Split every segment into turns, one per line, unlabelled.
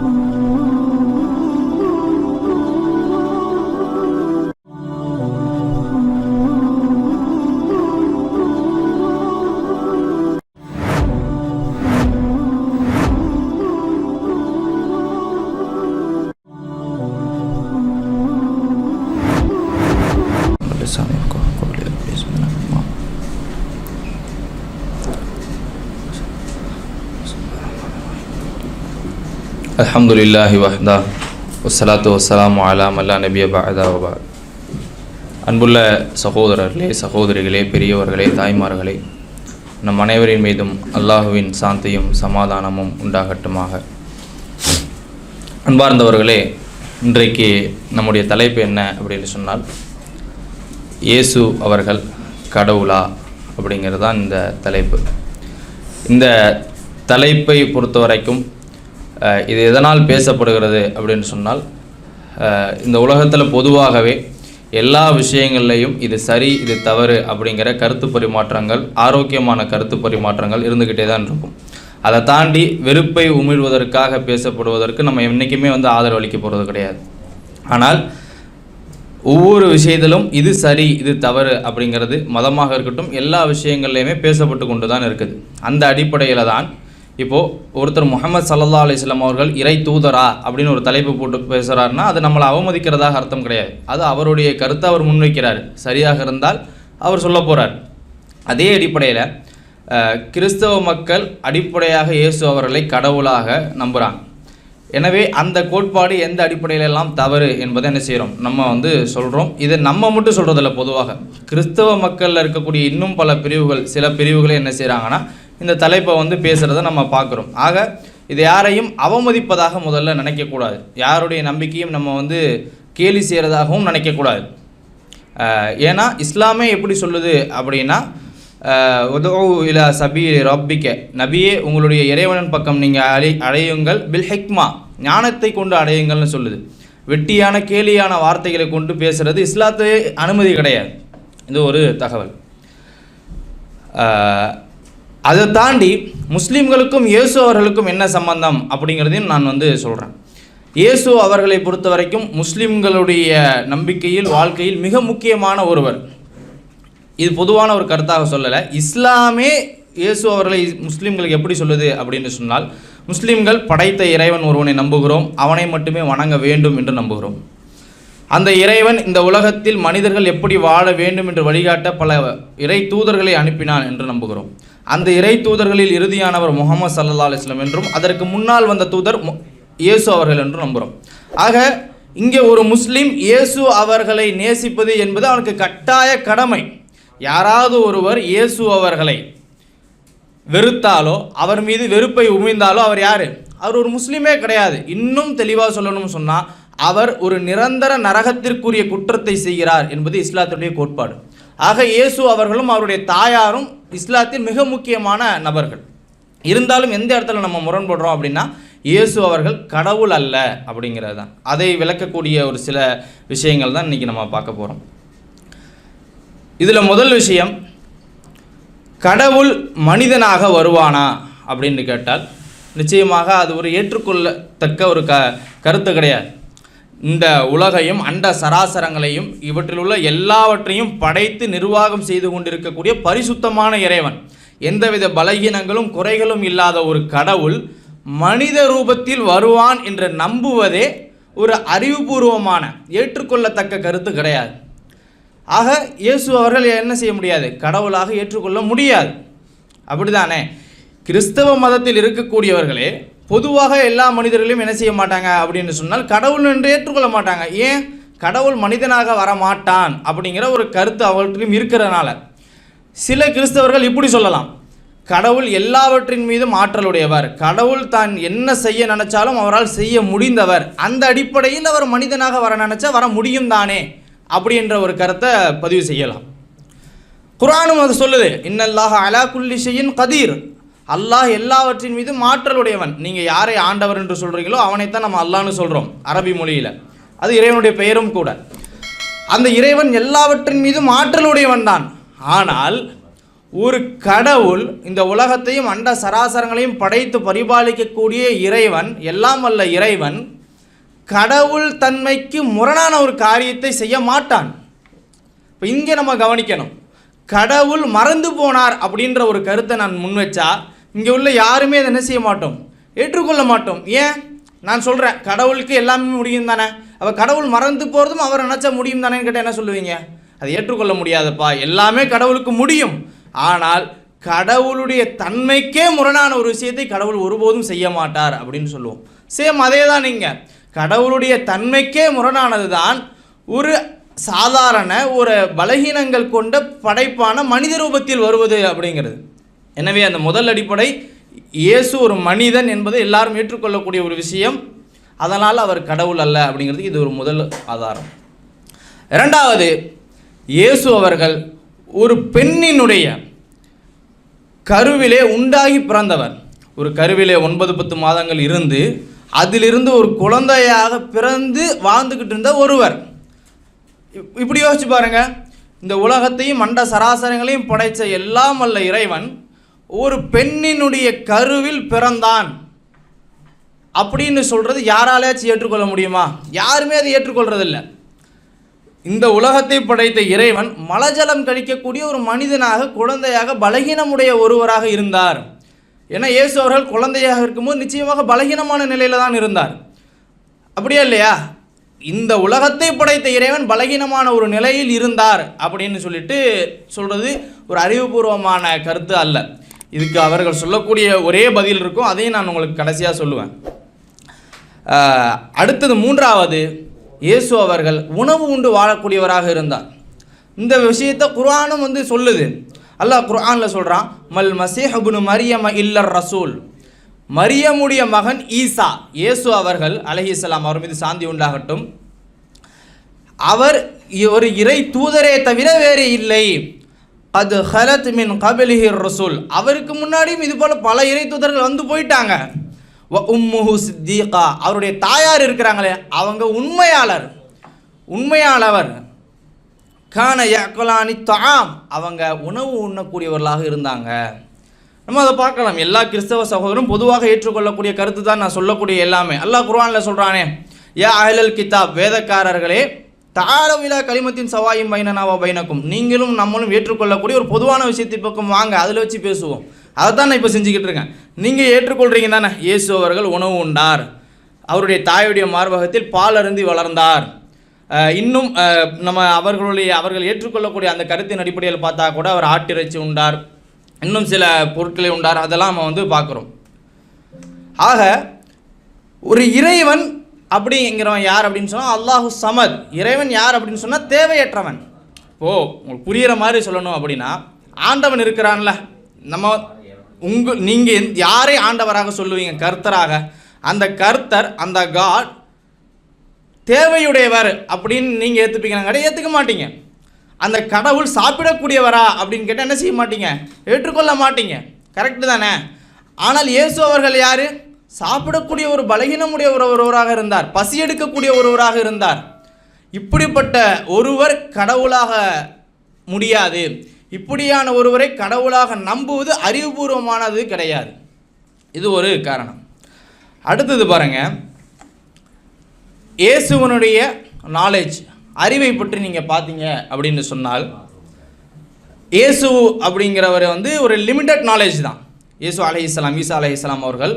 Oh. அலமதுல்லாஹி வஹ்தா வசலாத்து வசலாம் அலாம் அல்லா நபிய பாகதா வபா அன்புள்ள சகோதரர்களே சகோதரிகளே பெரியவர்களே தாய்மார்களே நம் அனைவரின் மீதும் அல்லாஹுவின் சாந்தியும் சமாதானமும் உண்டாகட்டுமாக. அன்பார்ந்தவர்களே இன்றைக்கு நம்முடைய தலைப்பு என்ன அப்படின்னு சொன்னால் இயேசு அவர்கள் கடவுளா அப்படிங்கிறது தான் இந்த தலைப்பு. இந்த தலைப்பை பொறுத்த வரைக்கும் இது எதனால் பேசப்படுகிறது அப்படின்னு சொன்னால் இந்த உலகத்தில் பொதுவாகவே எல்லா விஷயங்கள்லையும் இது சரி இது தவறு அப்படிங்கிற கருத்து பரிமாற்றங்கள் ஆரோக்கியமான கருத்து பரிமாற்றங்கள் இருந்துக்கிட்டே தான் இருக்கும். அதை தாண்டி வெறுப்பை உமிழ்வதற்காக பேசப்படுவதற்கு நம்ம என்றைக்குமே வந்து ஆதரவு அளிக்க போகிறது கிடையாது. ஆனால் ஒவ்வொரு விஷயத்திலும் இது சரி இது தவறு அப்படிங்கிறது மதமாக இருக்கட்டும் எல்லா விஷயங்கள்லையுமே பேசப்பட்டு கொண்டு தான் இருக்குது. அந்த அடிப்படையில் தான் இப்போது ஒருத்தர் முகமது சல்லா அலிஸ்லாம் அவர்கள் இறை தூதரா அப்படின்னு ஒரு தலைப்பு போட்டு பேசுகிறாருன்னா அது நம்மளை அவமதிக்கிறதாக அர்த்தம் கிடையாது. அது அவருடைய கருத்தை அவர் முன்வைக்கிறார். சரியாக இருந்தால் அவர் சொல்ல போகிறார் அதே அடிப்படையில் கிறிஸ்தவ மக்கள் அடிப்படையாக இயேசு அவர்களை கடவுளாக நம்புகிறாங்க எனவே அந்த கோட்பாடு எந்த அடிப்படையிலெல்லாம் தவறு என்பதை என்ன செய்கிறோம் நம்ம வந்து சொல்கிறோம் இதை நம்ம மட்டும் சொல்கிறதில்ல பொதுவாக. கிறிஸ்தவ மக்களில் இருக்கக்கூடிய இன்னும் பல பிரிவுகள் சில பிரிவுகளை என்ன செய்கிறாங்கன்னா இந்த தலைப்பை வந்து பேசுகிறத நம்ம பார்க்குறோம். ஆக இது யாரையும் அவமதிப்பதாக முதல்ல நினைக்கக்கூடாது. யாருடைய நம்பிக்கையும் நம்ம வந்து கேலி செய்கிறதாகவும் நினைக்கக்கூடாது. ஏன்னா இஸ்லாமே எப்படி சொல்லுது அப்படின்னா உதவு இலா சபீ ரப்பிக்க. நபியே உங்களுடைய இறைவனன் பக்கம் நீங்கள் அழை அடையுங்கள் பில் ஹெக்மா ஞானத்தை கொண்டு அடையுங்கள்னு சொல்லுது. வெட்டியான கேலியான வார்த்தைகளை கொண்டு பேசுகிறது இஸ்லாத்தையே அனுமதி கிடையாது. இது ஒரு தகவல். அதை தாண்டி முஸ்லீம்களுக்கும் இயேசு அவர்களுக்கும் என்ன சம்பந்தம் அப்படிங்கிறதையும் நான் வந்து சொல்கிறேன் இயேசு அவர்களை பொறுத்த வரைக்கும் முஸ்லீம்களுடைய நம்பிக்கையில் வாழ்க்கையில் மிக முக்கியமான ஒருவர். இது பொதுவான ஒரு கருத்தாக சொல்லலை. இஸ்லாமே இயேசு அவர்களை முஸ்லீம்களுக்கு எப்படி சொல்லுது அப்படின்னு சொன்னால் முஸ்லீம்கள் படைத்த இறைவன் ஒருவனை நம்புகிறோம். அவனை மட்டுமே வணங்க வேண்டும் என்று நம்புகிறோம். அந்த இறைவன் இந்த உலகத்தில் மனிதர்கள் எப்படி வாழ வேண்டும் என்று வழிகாட்ட பல இறை தூதர்களை அனுப்பினான் என்று நம்புகிறோம். அந்த இறை தூதர்களில் இறுதியானவர் முகமது சல்லா அலிஸ்லம் என்றும் அதற்கு முன்னால் வந்த தூதர் மு- இயேசு அவர்கள் என்றும் நம்புகிறோம் ஆக இங்கே ஒரு முஸ்லீம் இயேசு அவர்களை நேசிப்பது என்பது அவனுக்கு கட்டாய கடமை. யாராவது ஒருவர் இயேசு அவர்களை வெறுத்தாலோ அவர் மீது வெறுப்பை உமிழ்ந்தாலோ அவர் யார்? அவர் ஒரு முஸ்லீமே கிடையாது. இன்னும் தெளிவாக சொல்லணும்னு சொன்னால் அவர் ஒரு நிரந்தர நரகத்திற்குரிய குற்றத்தை செய்கிறார் என்பது இஸ்லாத்துடைய கோட்பாடு. ஆக இயேசு அவர்களும் அவருடைய தாயாரும் இஸ்லாத்தின் மிக முக்கியமான நபர்கள். இருந்தாலும் எந்த இடத்துல நம்ம முரண்படுறோம் அப்படின்னா இயேசு அவர்கள் கடவுள் அல்ல அப்படிங்கிறது தான். அதை விளக்கக்கூடிய ஒரு சில விஷயங்கள் தான் இன்றைக்கி நம்ம பார்க்க போகிறோம் இதில் முதல் விஷயம் கடவுள் மனிதனாக வருவானா அப்படின்னு கேட்டால் நிச்சயமாக அது ஒரு ஏற்றுக்கொள்ளத்தக்க ஒரு க கருத்து கிடையாது. இந்த உலகையும் அண்ட சராசரங்களையும் இவற்றில் உள்ள எல்லாவற்றையும் படைத்து நிர்வாகம் செய்து கொண்டிருக்கக்கூடிய பரிசுத்தமான இறைவன். எந்தவித பலகீனங்களும் குறைகளும் இல்லாத ஒரு கடவுள் மனித ரூபத்தில் வருவான் என்று நம்புவதே ஒரு அறிவுபூர்வமான ஏற்றுக்கொள்ளத்தக்க கருத்து கிடையாது. ஆக இயேசு அவர்கள் என்ன செய்ய முடியாது? கடவுளாக ஏற்றுக்கொள்ள முடியாது. அப்படிதானே கிறிஸ்தவ மதத்தில் இருக்கக்கூடியவர்களே பொதுவாக எல்லா மனிதர்களையும் என்ன செய்ய மாட்டாங்க அப்படின்னு சொன்னால் கடவுள் என்று ஏற்றுக்கொள்ள மாட்டாங்க. ஏன்? கடவுள் மனிதனாக வர மாட்டான் அப்படிங்கிற ஒரு கருத்து அவர்களுக்கும் இருக்கிறதுனால. சில கிறிஸ்தவர்கள் இப்படி சொல்லலாம். கடவுள் எல்லாவற்றின் மீதும் ஆற்றலுடையவர். கடவுள் தான் என்ன செய்ய நினைச்சாலும் அவரால் செய்ய முடிந்தவர். அந்த அடிப்படையில் அவர் மனிதனாக வர நினைச்சா வர முடியும் தானே அப்படின்ற ஒரு கருத்தை பதிவு செய்யலாம். குரானும் அது சொல்லுது இன்னல்லாக அலா குல்லி செய்யின் கதீர். அல்லாஹ் எல்லாவற்றின் மீதும் மாற்றலுடையவன் நீங்கள் யாரை ஆண்டவர் என்று சொல்கிறீங்களோ அவனைத்தான் நம்ம அல்லான்னு சொல்கிறோம் அரபி மொழியில். அது இறைவனுடைய பெயரும் கூட. அந்த இறைவன் எல்லாவற்றின் மீதும் ஆற்றலுடையவன் தான். ஆனால் ஒரு கடவுள் இந்த உலகத்தையும் அண்ட சராசரங்களையும் படைத்து பரிபாலிக்கக்கூடிய இறைவன் எல்லாம் அல்ல இறைவன் கடவுள் தன்மைக்கு முரணான ஒரு காரியத்தை செய்ய மாட்டான். இப்போ இங்கே நம்ம கவனிக்கணும். கடவுள் மறந்து போனார் அப்படின்ற ஒரு கருத்தை நான் முன் வச்சா இங்கே உள்ள யாருமே அதை என்ன செய்ய மாட்டோம்? ஏற்றுக்கொள்ள மாட்டோம். ஏன்? நான் சொல்கிறேன் கடவுளுக்கு எல்லாமே முடியும் தானே? அப்போ கடவுள் மறந்து போகிறதும் அவர் நினச்சா முடியும் தானேன்னு கேட்டால் என்ன சொல்லுவீங்க? அதை ஏற்றுக்கொள்ள முடியாதப்பா. எல்லாமே கடவுளுக்கு முடியும். ஆனால் கடவுளுடைய தன்மைக்கே முரணான ஒரு விஷயத்தை கடவுள் ஒருபோதும் செய்ய மாட்டார் அப்படின்னு சொல்லுவோம். சேம் அதே தான் நீங்கள் கடவுளுடைய தன்மைக்கே முரணானது தான் ஒரு சாதாரண ஒரு பலகீனங்கள் கொண்ட படைப்பான மனித ரூபத்தில் வருவது அப்படிங்கிறது. எனவே அந்த முதல் அடிப்படை இயேசு ஒரு மனிதன் என்பதை எல்லாரும் ஏற்றுக்கொள்ளக்கூடிய ஒரு விஷயம். அதனால் அவர் கடவுள் அல்ல அப்படிங்கிறதுக்கு இது ஒரு முதல் ஆதாரம். இரண்டாவது இயேசு அவர்கள் ஒரு பெண்ணினுடைய கருவிலே உண்டாகி பிறந்தவர். ஒரு கருவிலே ஒன்பது பத்து மாதங்கள் இருந்து அதிலிருந்து ஒரு குழந்தையாக பிறந்து வாழ்ந்துக்கிட்டு இருந்த ஒருவர். இப்- இப்படி யோசிச்சு பாருங்க. இந்த உலகத்தையும் மண்ட சராசரங்களையும் படைத்த எல்லாம் அல்ல இறைவன் ஒரு பெண்ணினுடைய கருவில் பிறந்தான். அப்படின்னு சொல்கிறது யாராலேயாச்சும் ஏற்றுக்கொள்ள முடியுமா? யாருமே அதை ஏற்றுக்கொள்றதில்ல. இந்த உலகத்தை படைத்த இறைவன் மலஜலம் கழிக்கக்கூடிய ஒரு மனிதனாக குழந்தையாக பலகீனமுடைய ஒருவராக இருந்தார். ஏன்னா இயேசு அவர்கள் குழந்தையாக இருக்கும்போது நிச்சயமாக பலகீனமான நிலையில் தான் இருந்தார். அப்படியா இல்லையா? இந்த உலகத்தை படைத்த இறைவன் பலகீனமான ஒரு நிலையில் இருந்தார் அப்படின்னு சொல்லிட்டு சொல்கிறது ஒரு அறிவுபூர்வமான கருத்து அல்ல. இதுக்கு அவர்கள் சொல்லக்கூடிய ஒரே பதில் இருக்கும். அதையும் நான் உங்களுக்கு கடைசியாக சொல்லுவேன். அடுத்தது மூன்றாவது இயேசு அவர்கள் உணவு உண்டு வாழக்கூடியவராக இருந்தார். இந்த விஷயத்தை குரானும் வந்து சொல்லுது. அல்லாஹ் குரானில் சொல்கிறான் மல் மசேஹபுனு மரியம இல்லர் ரசூல். மரியமுடைய மகன் ஈசா இயேசு அவர்கள் அலைஹிஸ்ஸலாம் அவர் மீது சாந்தி உண்டாகட்டும். அவர் ஒரு இறை தூதரே தவிர வேறு இல்லை. அது ஹலத் மின் கபிலிஹிர் ரசூல். அவருக்கு முன்னாடியும் இது போல பல இறை தூதர்கள் வந்து போயிட்டாங்க. வ உம்முஹு சித்தீகா. அவருடைய தாயார் இருக்கிறாங்களே அவங்க உண்மையாளர். உண்மையாளவர். கான யக்கலானி தாம் அவங்க உணவு உண்ணக்கூடியவர்களாக இருந்தாங்க. நம்ம அதை பார்க்கலாம். எல்லா கிறிஸ்தவ சகோதரரும் பொதுவாக ஏற்றுக்கொள்ளக்கூடிய கருத்து தான் நான் சொல்லக்கூடிய எல்லாமே. அல்லாஹ் குர்ஆனில் சொல்கிறானே யா அஹ்லல் கிதாப். வேதக்காரர்களே தாரவிழா களிமத்தின் சவாயும் பைனனாவா பைனக்கும். நீங்களும் நம்மளும் ஏற்றுக்கொள்ளக்கூடிய ஒரு பொதுவான விஷயத்தை பக்கம் வாங்க அதில் வச்சு பேசுவோம். அதை தான் நான் இப்போ செஞ்சுக்கிட்டு இருக்கேன். நீங்கள் ஏற்றுக்கொள்கிறீங்க தானே? இயேசு அவர்கள் உணவு உண்டார். அவருடைய தாயுடைய மார்பகத்தில் பால் அருந்தி வளர்ந்தார். இன்னும் நம்ம அவர்களுடைய அவர்கள் ஏற்றுக்கொள்ளக்கூடிய அந்த கருத்தின் அடிப்படையில் பார்த்தா கூட அவர் ஆட்டிறைச்சி உண்டார். இன்னும் சில பொருட்களை உண்டார். அதெல்லாம் நம்ம வந்து பார்க்குறோம். ஆக ஒரு இறைவன் அப்படிங்கிறவன் யார் அப்படின்னு சொன்னால் அல்லாஹு சமத். இறைவன் யார் அப்படின்னு சொன்னால் தேவையற்றவன். ஓ உங்களுக்கு புரிகிற மாதிரி சொல்லணும் அப்படின்னா ஆண்டவன் இருக்கிறான்ல. நம்ம உங்க நீங்கள் யாரை ஆண்டவராக சொல்லுவீங்க? கர்த்தராக. அந்த கர்த்தர் அந்த காட் தேவையுடையவர் அப்படின்னு நீங்கள் ஏற்றுப்பீங்க ஏற்றுக்க மாட்டீங்க. அந்த கடவுள் சாப்பிடக்கூடியவரா அப்படின்னு கேட்டால் என்ன செய்ய மாட்டீங்க? ஏற்றுக்கொள்ள மாட்டீங்க. கரெக்டு தானே? ஆனால் இயேசு அவர்கள் யார்? சாப்பிடக்கூடிய ஒரு பலகீனமுடைய ஒரு ஒருவராக இருந்தார். பசி எடுக்கக்கூடிய ஒருவராக இருந்தார். இப்படிப்பட்ட ஒருவர் கடவுளாக முடியாது. இப்படியான ஒருவரை கடவுளாக நம்புவது அறிவுபூர்வமானது கிடையாது. இது ஒரு காரணம். அடுத்தது பாருங்க. இயேசுவனுடைய நாலேஜ் அறிவை பற்றி நீங்கள் பார்த்தீங்க அப்படின்னு சொன்னால் இயேசு அப்படிங்கிறவர் வந்து ஒரு லிமிட்டட் நாலேஜ் தான். இயேசு அலைஹிஸ்ஸலாம் ஈசா அலைஹிஸ்ஸலாம் அவர்கள்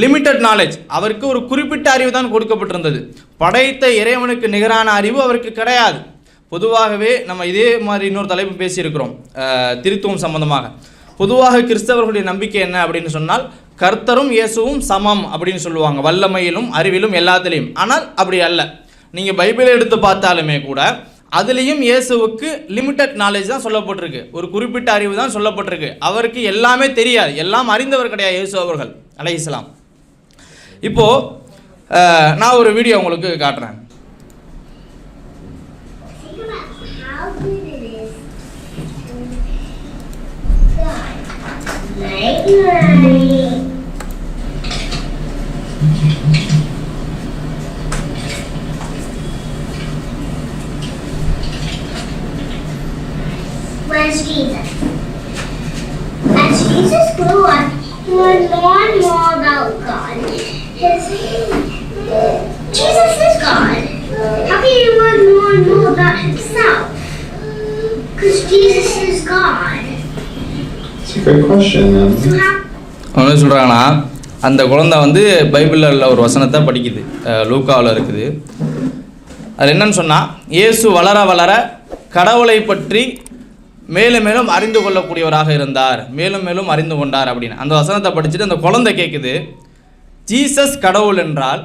லிமிட்டட் நாலேஜ் அவருக்கு ஒரு குறிப்பிட்ட அறிவு தான் கொடுக்கப்பட்டிருந்தது. படைத்த இறைவனுக்கு நிகரான அறிவு அவருக்கு கிடையாது. பொதுவாகவே நம்ம இதே மாதிரி இன்னொரு தலைப்பு பேசியிருக்கிறோம். திருத்துவம் சம்பந்தமாக. பொதுவாக கிறிஸ்தவர்களுடைய நம்பிக்கை என்ன அப்படின்னு சொன்னால் கர்த்தரும் இயேசுவும் சமம் அப்படின்னு சொல்லுவாங்க. வல்லமையிலும் அறிவிலும் எல்லாத்துலேயும். ஆனால் அப்படி அல்ல. நீங்கள் பைபிளை எடுத்து பார்த்தாலுமே கூட அதுலேயும் இயேசுவுக்கு லிமிட்டட் நாலேஜ் தான் சொல்லப்பட்டிருக்கு. ஒரு குறிப்பிட்ட அறிவு தான் சொல்லப்பட்டிருக்கு. அவருக்கு எல்லாமே தெரியாது. எல்லாம் அறிந்தவர் கிடையாது இயேசு அவர்கள். அலைஹிஸ்ஸலாம் இப்போது நான் ஒரு வீடியோ உங்களுக்கு காட்டுறேன்
Where's Jesus? As Jesus grew up, he learned more and more about God. His, Jesus is God. How can anyone more know about himself? Because Jesus is God.
It's a great question.
என்ன சொல்கிறாங்கன்னா அந்த குழந்தை வந்து பைபிளில் உள்ள ஒரு வசனத்தை படிக்குது லூக்காவில் இருக்குது அது என்னன்னு சொன்னால் இயேசு வளர வளர கடவுளை பற்றி மேலும் மேலும் அறிந்து கொள்ளக்கூடியவராக இருந்தார் மேலும் மேலும் அறிந்து கொண்டார் அப்படின்னு அந்த வசனத்தை படிச்சுட்டு அந்த குழந்தை கேட்குது ஜீசஸ் கடவுள் என்றால்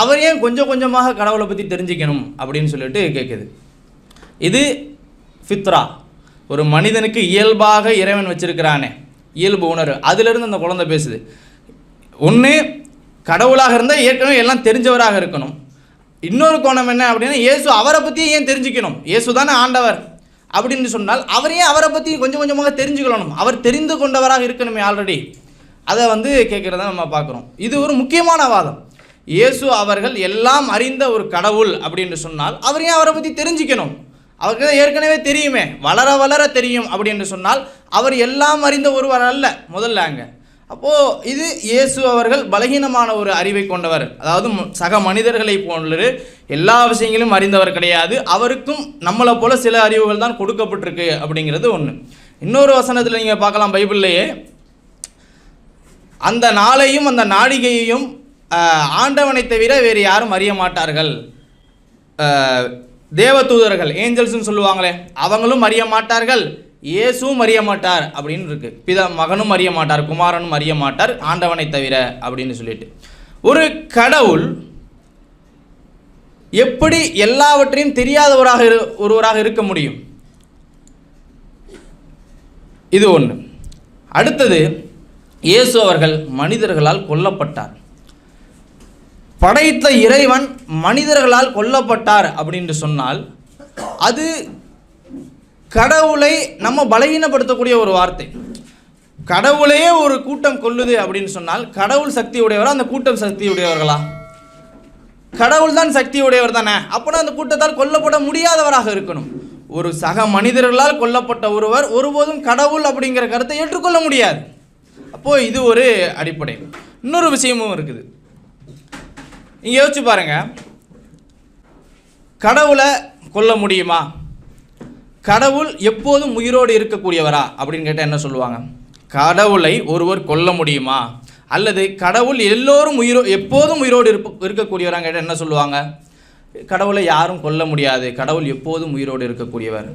அவர் ஏன் கொஞ்சம் கொஞ்சமாக கடவுளை பற்றி தெரிஞ்சுக்கணும் அப்படின்னு சொல்லிட்டு கேட்குது இது ஃபித்ரா. ஒரு மனிதனுக்கு இயல்பாக இறைவன் வச்சிருக்கிறானே. இயல்பு உணர்வு. அதிலிருந்து அந்த குழந்தை பேசுது. ஒன்று கடவுளாக இருந்தால் ஏற்கனவே எல்லாம் தெரிஞ்சவராக இருக்கணும். இன்னொரு கோணம் என்ன அப்படின்னா இயேசு அவரை பற்றியும் ஏன் தெரிஞ்சுக்கணும்? இயேசு தானே ஆண்டவர் அப்படின்னு சொன்னால் அவரையே அவரை பற்றி கொஞ்சம் கொஞ்சமாக தெரிஞ்சுக்கணும்? அவர் தெரிந்து கொண்டவராக இருக்கணுமே ஆல்ரெடி அதை வந்து கேட்குறத நம்ம பார்க்குறோம். இது ஒரு முக்கியமான வாதம். இயேசு அவர்கள் எல்லாம் அறிந்த ஒரு கடவுள் அப்படின்னு சொன்னால் அவர் ஏன் அவரை பற்றி தெரிஞ்சுக்கணும்? அவருக்கு தான் ஏற்கனவே தெரியுமே. வளர வளர தெரியும் அப்படின்னு சொன்னால் அவர் எல்லாம் அறிந்த ஒருவர் அல்ல முதல்ல அங்கே. அப்போது இது இயேசு அவர்கள் பலகீனமான ஒரு அறிவை கொண்டவர். அதாவது சக மனிதர்களை போன்று எல்லா விஷயங்களும் அறிந்தவர் கிடையாது. அவருக்கும் நம்மளை போல சில அறிவுகள் தான் கொடுக்கப்பட்டிருக்கு அப்படிங்கிறது ஒன்று இன்னொரு வசனத்தில் நீங்கள் பார்க்கலாம் பைபிள்லேயே அந்த நாளையும் அந்த நாடிகையையும் ஆண்டவனை தவிர வேறு யாரும் அறிய மாட்டார்கள். தேவதூதர்கள் ஏஞ்சல்ஸ்னு சொல்லுவாங்களே அவங்களும் அறிய மாட்டார்கள். இயேசுவும் அறிய மாட்டார் அப்படின்னு இருக்கு. பிதா மகனும் அறிய மாட்டார் குமாரனும் அறிய மாட்டார் ஆண்டவனை தவிர அப்படின்னு சொல்லிட்டு. ஒரு கடவுள் எப்படி எல்லாவற்றையும் தெரியாதவராக இரு- ஒருவராக இருக்க முடியும்? இது ஒன்று அடுத்தது இயேசு அவர்கள் மனிதர்களால் கொல்லப்பட்டார். படைத்த இறைவன் மனிதர்களால் கொல்லப்பட்டார் அப்படின்னு சொன்னால் அது கடவுளை நம்ம பலகீனப்படுத்தக்கூடிய ஒரு வார்த்தை. கடவுளையே ஒரு கூட்டம் கொல்லுது அப்படின்னு சொன்னால் கடவுள் சக்தி உடையவரா அந்த கூட்டம் சக்தி உடையவர்களா கடவுள் தான் சக்தி உடையவர் தானே? அப்போனா அந்த கூட்டத்தால் கொல்லப்பட முடியாதவராக இருக்கணும். ஒரு சக மனிதர்களால் கொல்லப்பட்ட ஒருவர் ஒருபோதும் கடவுள் அப்படிங்கிற கருத்தை ஏற்றுக்கொள்ள முடியாது. அப்போது இது ஒரு அடிப்படை. இன்னொரு விஷயமும் இருக்குது. நீங்கள் யோசிச்சு பாருங்க. கடவுளை கொல்ல முடியுமா? கடவுள் எப்போதும் உயிரோடு இருக்கக்கூடியவரா? அப்படின்னு கேட்டால் என்ன சொல்லுவாங்க? கடவுளை ஒருவர் கொல்ல முடியுமா? அல்லது கடவுள் எல்லோரும் உயிரோ எப்போதும் உயிரோடு இருப்ப இருக்கக்கூடியவராங்க கேட்டால் என்ன சொல்லுவாங்க? கடவுளை யாரும் கொல்ல முடியாது. கடவுள் எப்போதும் உயிரோடு இருக்கக்கூடியவர்.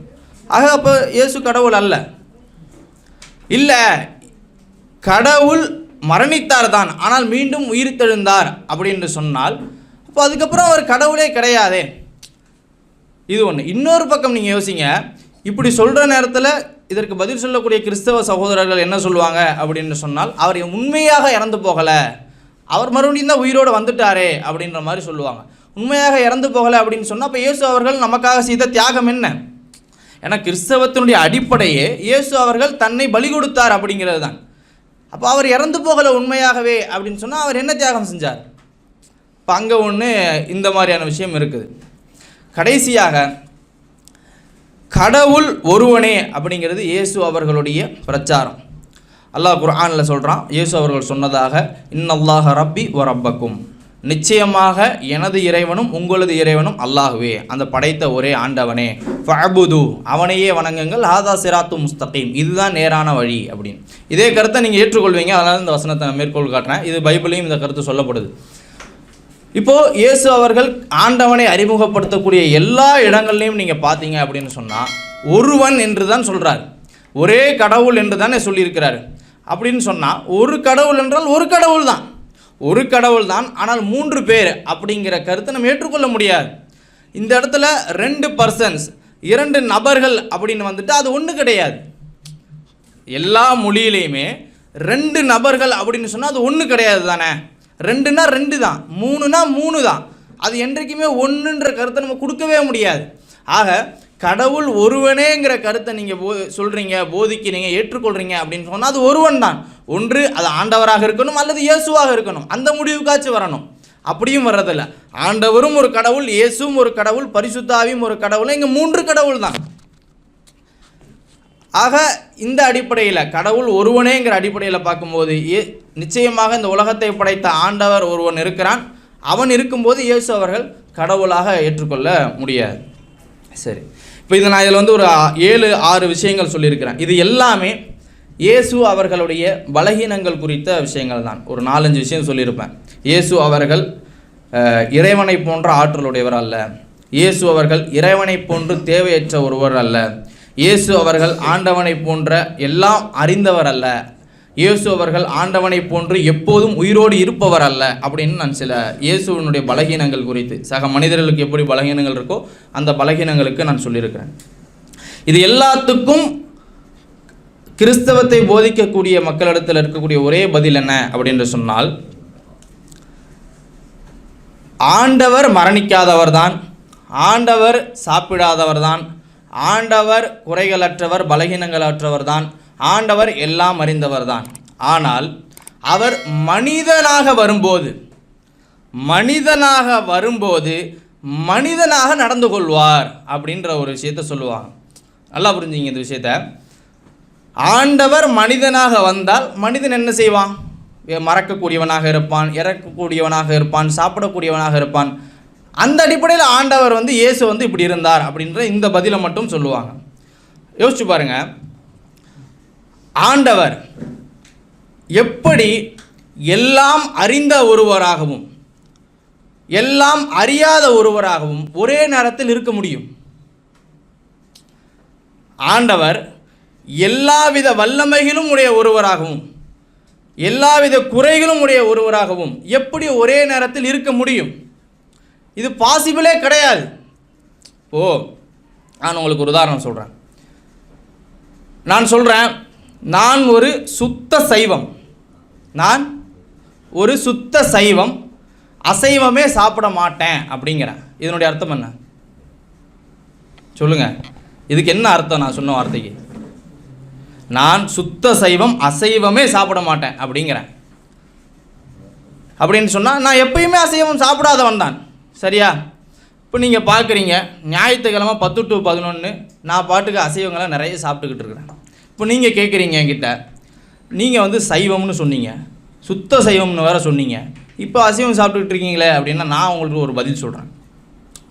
ஆக அப்போ இயேசு கடவுள் அல்ல. இல்லை கடவுள் மரணித்தார் தான் ஆனால் மீண்டும் உயிர்த்தெழுந்தார் அப்படின்னு சொன்னால் அப்போ அதுக்கப்புறம் அவர் கடவுளே கிடையாதே. இது ஒன்று இன்னொரு பக்கம் நீங்கள் யோசிங்க இப்படி சொல்கிற நேரத்தில் இதற்கு பதில் சொல்லக்கூடிய கிறிஸ்தவ சகோதரர்கள் என்ன சொல்லுவாங்க அப்படின்னு சொன்னால் அவர் உண்மையாக இறந்து போகலை. அவர் மறுபடியும் தான் உயிரோடு வந்துட்டாரே அப்படின்ற மாதிரி சொல்லுவாங்க. உண்மையாக இறந்து போகலை அப்படின்னு சொன்னால் அப்போ இயேசு அவர்கள் நமக்காக செய்த தியாகம் என்ன? ஏன்னா கிறிஸ்தவத்தினுடைய அடிப்படையே இயேசு அவர்கள் தன்னை பலி கொடுத்தார் அப்படிங்கிறது தான். அப்போ அவர் இறந்து போகலை உண்மையாகவே அப்படின்னு சொன்னால் அவர் என்ன தியாகம் செஞ்சார்? இப்போ அங்கே ஒன்று இந்த மாதிரியான விஷயம் இருக்குது. கடைசியாக கடவுள் ஒருவனே அப்படிங்கிறது இயேசு அவர்களுடைய பிரச்சாரம். அல்லாஹ் குர்ஆனில் சொல்கிறான் இயேசு அவர்கள் சொன்னதாக இன்னல்லாஹ ரப்பி வ ரப்பக்கும். நிச்சயமாக எனது இறைவனும் உங்களது இறைவனும் அல்லாஹுவே. அந்த படைத்த ஒரே ஆண்டவனே. ஃபபுது அவனையே வணங்குங்கள். ஹாதா சிராத்து முஸ்தகீம். இதுதான் நேரான வழி அப்படின்னு. இதே கருத்தை நீங்கள் ஏற்றுக்கொள்வீங்க. அதனால் இந்த வசனத்தை நான் மேற்கோள் காட்டுறேன். இது பைபிளையும் இந்த கருத்து சொல்லப்படுது. இப்போ இயேசு அவர்கள் ஆண்டவனை அறிமுகப்படுத்தக்கூடிய எல்லா இடங்கள்லையும் நீங்கள் பார்த்தீங்க அப்படின்னு சொன்னால் ஒருவன் என்று தான் சொல்கிறார் ஒரே கடவுள் என்று தானே சொல்லியிருக்கிறார். அப்படின்னு சொன்னால் ஒரு கடவுள் என்றால் ஒரு கடவுள் தான் ஒரு கடவுள் தான் ஆனால் மூன்று பேர் அப்படிங்கிற கருத்தை நம்ம ஏற்றுக்கொள்ள முடியாது. இந்த இடத்துல ரெண்டு பர்சன்ஸ் இரண்டு நபர்கள் அப்படின்னு வந்துட்டு அது ஒன்று கிடையாது. எல்லா மொழியிலையுமே ரெண்டு நபர்கள் அப்படின்னு சொன்னால் அது ஒன்று கிடையாது தானே? ரெண்டுனா ரெண்டு தான் மூணுனா மூணு தான் அது என்றைக்குமே ஒன்றுன்ற கருத்தை நம்ம கொடுக்கவே முடியாது. ஆக கடவுள் ஒருவனேங்கிற கருத்தை நீங்கள் போ சொல்கிறீங்க போதிக்கிறீங்க ஏற்றுக்கொள்கிறீங்க அப்படின்னு சொன்னால் அது ஒருவன் தான் ஒன்று அது ஆண்டவராக இருக்கணும் அல்லது இயேசுவாக இருக்கணும். அந்த முடிவுக்காச்சும் வரணும். அப்படியும் வர்றதில்ல. ஆண்டவரும் ஒரு கடவுள் இயேசுவும் ஒரு கடவுள் பரிசுத்தாவியும் ஒரு கடவுள் இங்கே மூன்று கடவுள் தான் ஆக இந்த அடிப்படையில் கடவுள் ஒருவனேங்கிற அடிப்படையில் பார்க்கும்போது ஏ நிச்சயமாக இந்த உலகத்தை படைத்த ஆண்டவர் ஒருவன் இருக்கிறான். அவன் இருக்கும்போது இயேசு அவர்கள் கடவுளாக ஏற்றுக்கொள்ள முடியாது. சரி. இப்போ இது நான் இதில் வந்து ஒரு ஏழு ஆறு விஷயங்கள் சொல்லியிருக்கிறேன். இது எல்லாமே இயேசு அவர்களுடைய பலகீனங்கள் குறித்த விஷயங்கள் தான். ஒரு நாலஞ்சு விஷயம் சொல்லியிருப்பேன். இயேசு அவர்கள் இறைவனை போன்ற ஆற்றலுடையவர் அல்ல. இயேசு அவர்கள் இறைவனை போன்று தேவையற்ற ஒருவர் அல்ல. இயேசு அவர்கள் ஆண்டவனை போன்ற எல்லாம் அறிந்தவர் அல்ல. இயேசு அவர்கள் ஆண்டவனை போன்று எப்போதும் உயிரோடு இருப்பவர் அல்ல அப்படின்னு நான் சில இயேசுவினுடைய பலகீனங்கள் குறித்து சக மனிதர்களுக்கு எப்படி பலகீனங்கள் இருக்கோ அந்த பலகீனங்களுக்கு நான் சொல்லியிருக்கிறேன். இது எல்லாத்துக்கும் கிறிஸ்தவத்தை போதிக்கக்கூடிய மக்களிடத்தில் இருக்கக்கூடிய ஒரே பதில் என்ன அப்படின்னு சொன்னால் ஆண்டவர் மரணிக்காதவர் தான் ஆண்டவர் சாப்பிடாதவர் தான் ஆண்டவர் குறைகளற்றவர் பலகீனங்களற்றவர் தான் ஆண்டவர் எல்லாம் அறிந்தவர் தான் ஆனால் அவர் மனிதனாக வரும்போது மனிதனாக வரும்போது மனிதனாக நடந்து கொள்வார் அப்படின்ற ஒரு விஷயத்த சொல்லுவாங்க. நல்லா புரிஞ்சுங்க இந்த விஷயத்த. ஆண்டவர் மனிதனாக வந்தால் மனிதன் என்ன செய்வான்? மறக்கக்கூடியவனாக இருப்பான் இறக்கக்கூடியவனாக இருப்பான் சாப்பிடக்கூடியவனாக இருப்பான். அந்த அடிப்படையில் ஆண்டவர் வந்து இயேசு வந்து இப்படி இருந்தார் அப்படின்ற இந்த பதிலை மட்டும் சொல்லுவாங்க. யோசிச்சு பாருங்கள் ஆண்டவர் எப்படி எல்லாம் அறிந்த ஒருவராகவும் எல்லாம் அறியாத ஒருவராகவும் ஒரே நேரத்தில் இருக்க முடியும்? ஆண்டவர் எல்லாவித வல்லமைகளும் உடைய ஒருவராகவும் எல்லாவித குறைகளும் உடைய ஒருவராகவும் எப்படி ஒரே நேரத்தில் இருக்க முடியும்? இது பாசிபிளே கிடையாது. ஓ நான் உங்களுக்கு ஒரு உதாரணம் சொல்கிறேன் நான் சொல்கிறேன் நான் ஒரு சுத்த சைவம். நான் ஒரு சுத்த சைவம். அசைவமே சாப்பிட மாட்டேன் அப்படிங்கிறேன் இதனுடைய அர்த்தம் என்ன? சொல்லுங்க. இதுக்கு என்ன அர்த்தம் நான் சொன்ன வார்த்தைக்கு? நான் சுத்த சைவம் அசைவமே சாப்பிட மாட்டேன் அப்படிங்கிறேன் அப்படின்னு சொன்னால் நான் எப்பயுமே அசைவம் சாப்பிடாதவன் தான். சரியா? இப்போ நீங்கள் பார்க்குறீங்க ஞாயிற்றுக்கிழமை பத்து டு பதினொன்று நான் பாட்டுக்கு அசைவங்களை நிறைய சாப்பிட்டுக்கிட்டு இருக்கிறேன். இப்போ நீங்கள் கேட்குறீங்க என்கிட்ட. நீங்கள் வந்து சைவம்னு சொன்னீங்க. சுத்த சைவம்னு வேறு சொன்னீங்க. இப்போ அசைவம் சாப்பிட்டுக்கிட்டு இருக்கீங்களே அப்படின்னா நான் உங்களுக்கு ஒரு பதில் சொல்கிறேன்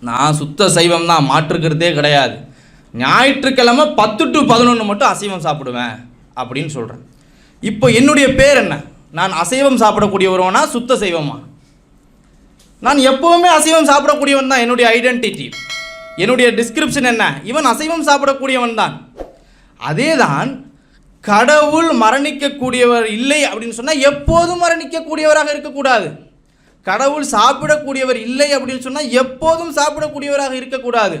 நான் சுத்த சைவம் தான் மாற்றுக்கிறதே கிடையாது. ஞாயிற்றுக்கிழமை பத்து டு பதினொன்று மட்டும் அசைவம் சாப்பிடுவேன் அப்படின்னு சொல்கிறேன் இப்போ என்னுடைய பேர் என்ன? நான் அசைவம் சாப்பிடக்கூடிய ஒருவனா சுத்த சைவமா? நான் எப்போவுமே அசைவம் சாப்பிடக்கூடியவன் தான். என்னுடைய ஐடென்டிட்டி என்னுடைய டிஸ்கிரிப்ஷன் என்ன? இவன் அசைவம் சாப்பிடக்கூடியவன் தான். அதேதான் கடவுள் மரணிக்கக்கூடியவர் இல்லை அப்படின்னு சொன்னால் எப்போதும் மரணிக்கக்கூடியவராக இருக்கக்கூடாது. கடவுள் சாப்பிடக்கூடியவர் இல்லை அப்படின்னு சொன்னால் எப்போதும் சாப்பிடக்கூடியவராக இருக்கக்கூடாது.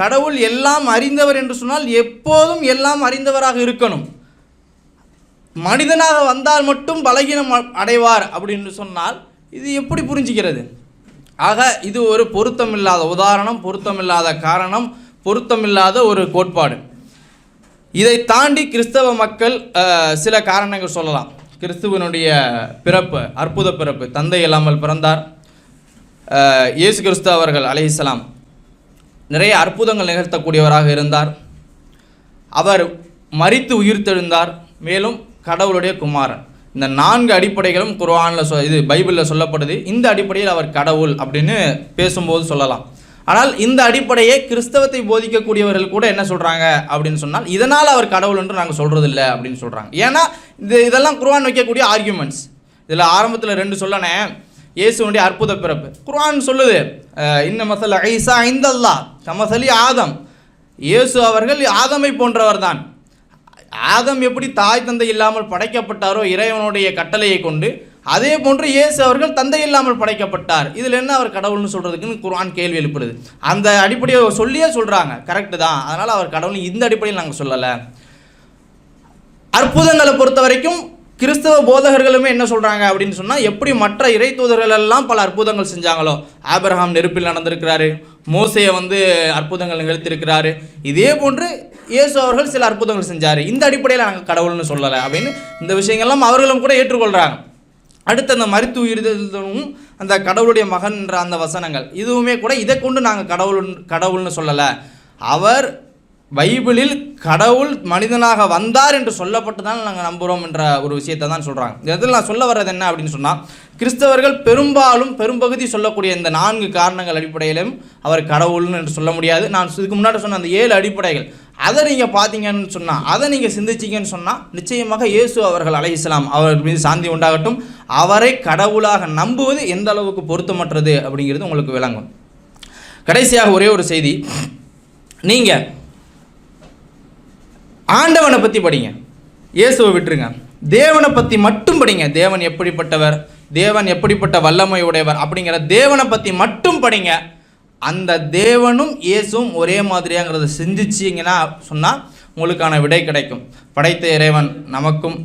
கடவுள் எல்லாம் அறிந்தவர் என்று சொன்னால் எப்போதும் எல்லாம் அறிந்தவராக இருக்கணும். மனிதனாக வந்தால் மட்டும் பலகீனம் அடைவார் அப்படின்னு சொன்னால் இது எப்படி புரிஞ்சுக்கிறது? ஆக இது ஒரு பொருத்தமில்லாத உதாரணம் பொருத்தமில்லாத காரணம் பொருத்தமில்லாத ஒரு கோட்பாடு. இதை தாண்டி கிறிஸ்தவ மக்கள் சில காரணங்கள் சொல்லலாம். கிறிஸ்துவனுடைய பிறப்பு அற்புத பிறப்பு தந்தை இல்லாமல் பிறந்தார். இயேசு கிறிஸ்து அவர்கள் அலைஹிஸ்ஸலாம் நிறைய அற்புதங்கள் நிகழ்த்தக்கூடியவராக இருந்தார். அவர் மறித்து உயிர்த்தெழுந்தார். மேலும் கடவுளுடைய குமாரன். இந்த நான்கு அடிப்படைகளும் குர்ஆனில் சொ இது பைபிளில் சொல்லப்படுது. இந்த அடிப்படையில் அவர் கடவுள் அப்படின்னு பேசும்போது சொல்லலாம். ஆனால் இந்த அடிப்படையே கிறிஸ்தவத்தை போதிக்கக்கூடியவர்கள் கூட என்ன சொல்கிறாங்க அப்படின்னு சொன்னால் இதனால் அவர் கடவுள் என்று நாங்கள் சொல்கிறதில்ல அப்படின்னு சொல்கிறாங்க ஏன்னா இது இதெல்லாம் குர்வான் வைக்கக்கூடிய ஆர்கியூமெண்ட்ஸ் இதில் ஆரம்பத்தில் ரெண்டு சொல்லனே இயேசுனுடைய அற்புத பிறப்பு. குர்ஆன் சொல்லுது அஹ், இன்ன மசல் ஐசா ஐந்தல்லா கமசலி ஆதம். இயேசு அவர்கள் ஆதமை போன்றவர் தான் ஆதம் எப்படி தாய் தந்தை இல்லாமல் படைக்கப்பட்டாரோ இறைவனுடைய கட்டளையை கொண்டு அதே போன்று இயேசு அவர்கள் தந்தை இல்லாமல் படைக்கப்பட்டார். இதில் என்ன அவர் கடவுள்னு சொல்கிறதுக்குன்னு குர்ஆன் கேள்வி எழுப்புறது. அந்த அடிப்படையை சொல்லியே சொல்கிறாங்க கரெக்டு தான். அதனால் அவர் கடவுள் இந்த அடிப்படையில் நாங்கள் சொல்லலை. அற்புதங்களை பொறுத்த வரைக்கும் கிறிஸ்தவ போதகர்களுமே என்ன சொல்கிறாங்க அப்படின்னு சொன்னால் எப்படி மற்ற இறை தூதர்கள் எல்லாம் பல அற்புதங்கள் செஞ்சாங்களோ ஆபிரஹாம் நெருப்பில் நடந்திருக்கிறாரு மோசையை வந்து அற்புதங்கள் நிகழ்த்திருக்கிறாரு இதே போன்று இயேசு அவர்கள் சில அற்புதங்கள் செஞ்சார். இந்த அடிப்படையில் நாங்கள் கடவுள்னு சொல்லலை அப்படின்னு இந்த விஷயங்கள்லாம் அவர்களும் கூட ஏற்றுக்கொள்கிறாங்க அடுத்து அந்த மருத்துவ உயிர்த்தலும் அந்த கடவுளுடைய மகன் என்ற அந்த வசனங்கள். இதுவுமே கூட இதை கொண்டு நாங்கள் கடவுள் கடவுள்னு சொல்லலை. அவர் பைபிளில் கடவுள் மனிதனாக வந்தார் என்று சொல்லப்பட்டுதான் நாங்கள் நம்புகிறோம் என்ற ஒரு விஷயத்தை தான் சொல்கிறாங்க இந்த இடத்துல நான் சொல்ல வர்றது என்ன அப்படின்னு சொன்னால் கிறிஸ்தவர்கள் பெரும்பாலும் பெரும்பகுதி சொல்லக்கூடிய இந்த நான்கு காரணங்கள் அடிப்படையிலும் அவர் கடவுள்னு என்று சொல்ல முடியாது. நான் இதுக்கு முன்னாடி சொன்ன அந்த ஏழு அடிப்படைகள். அதை நீங்கள் பார்த்தீங்கன்னு சொன்னால் அதை நீங்கள் சிந்திச்சிங்கன்னு சொன்னால் நிச்சயமாக இயேசு அவர்கள் அலைஹிஸ்ஸலாம் அவர் மீது சாந்தி உண்டாகட்டும். அவரை கடவுளாக நம்புவது எந்த அளவுக்கு பொருத்தமற்றது அப்படிங்கிறது உங்களுக்கு விளங்கும். கடைசியாக ஒரே ஒரு செய்தி. நீங்கள் ஆண்டவனை பற்றி படிங்க. இயேசுவை விட்டுருங்க. தேவனை பற்றி மட்டும் படிங்க. தேவன் எப்படிப்பட்டவர்? தேவன் எப்படிப்பட்ட வல்லமை உடையவர் அப்படிங்கிற தேவனை பற்றி மட்டும் படிங்க. அந்த தேவனும் இயேசுவும் ஒரே மாதிரியாங்கிறத சிந்திச்சிங்கன்னா சொன்னால் உங்களுக்கான விடை கிடைக்கும். படைத்த இறைவன் நமக்கும்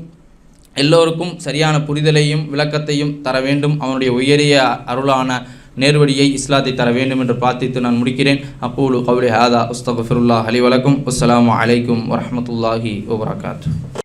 எல்லோருக்கும் சரியான புரிதலையும் விளக்கத்தையும் தர வேண்டும். அவனுடைய உயரிய அருளான நேர்வழியை இஸ்லாத்தை தர வேண்டும் என்று பிரார்த்தித்து நான் முடிக்கிறேன். அப்போது கவுலி ஹாதா உஸ்தகுஃபிருல்லா அலி வலக்கும். அஸ்லாம் அலைக்கும் வரமத்துல்லாஹி வபரகாத்து.